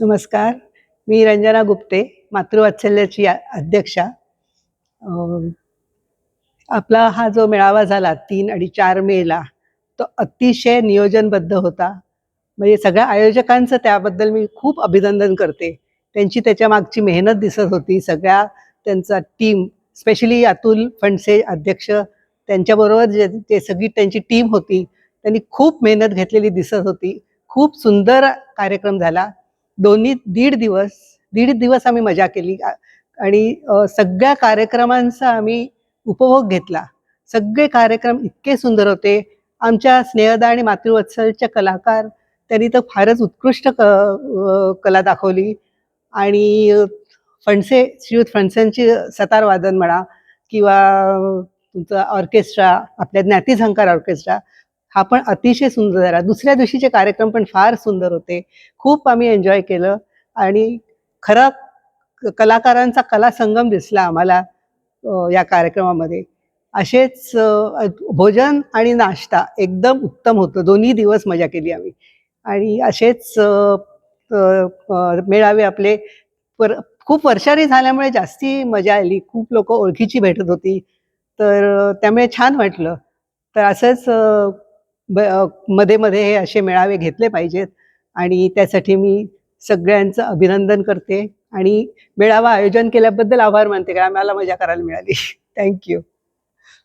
नमस्कार. मी रंजना गुप्ते मातृवात्सल्याची अध्यक्षा. आपला हा जो मेळावा झाला तीन आणि चार मेला तो अतिशय नियोजनबद्ध होता. म्हणजे सगळ्या आयोजकांचं त्याबद्दल मी खूप अभिनंदन करते. त्यांची त्याच्या मागची मेहनत दिसत होती. सगळ्या त्यांचा टीम स्पेशली अतुल फणसे अध्यक्ष त्यांच्याबरोबर जे ते सगळी त्यांची टीम होती. त्यांनी खूप मेहनत घेतलेली दिसत होती. खूप सुंदर कार्यक्रम झाला. दोन्ही दीड दिवस दीड दिवस आम्ही मजा केली. आणि सगळ्या कार्यक्रमांचा आम्ही उपभोग घेतला. सगळे कार्यक्रम इतके सुंदर होते. आमच्या स्नेहदा आणि मातृवत्सलच्या कलाकार त्यांनी तर फारच उत्कृष्ट क कला दाखवली. आणि फणसे श्रीयुत फणसेंची सतार वादन म्हणा किंवा तुमचं ऑर्केस्ट्रा आपल्या ज्ञाती झंकार ऑर्केस्ट्रा हा पण अतिशय सुंदर झाला. दुसऱ्या दिवशीचे कार्यक्रम पण फार सुंदर होते. खूप आम्ही एन्जॉय केलं. आणि खरा कलाकारांचा कला संगम दिसला आम्हाला या कार्यक्रमामध्ये. असेच भोजन आणि नाश्ता एकदम उत्तम होतं. दोन्ही दिवस मजा केली आम्ही. आणि असेच मेळावे आपले पर खूप वर्षांनी झाल्यामुळे जास्ती मजा आली. खूप लोक ओळखीची भेटत होती. तर त्यामुळे छान वाटलं. तर असंच ब मध्ये मध्ये हे असे मेळावे घेतले पाहिजेत. आणि त्यासाठी मी सगळ्यांचं अभिनंदन करते. आणि मेळावा आयोजन केल्याबद्दल आभार मानते कारण आम्हाला मजा करायला मिळाली. थँक्यू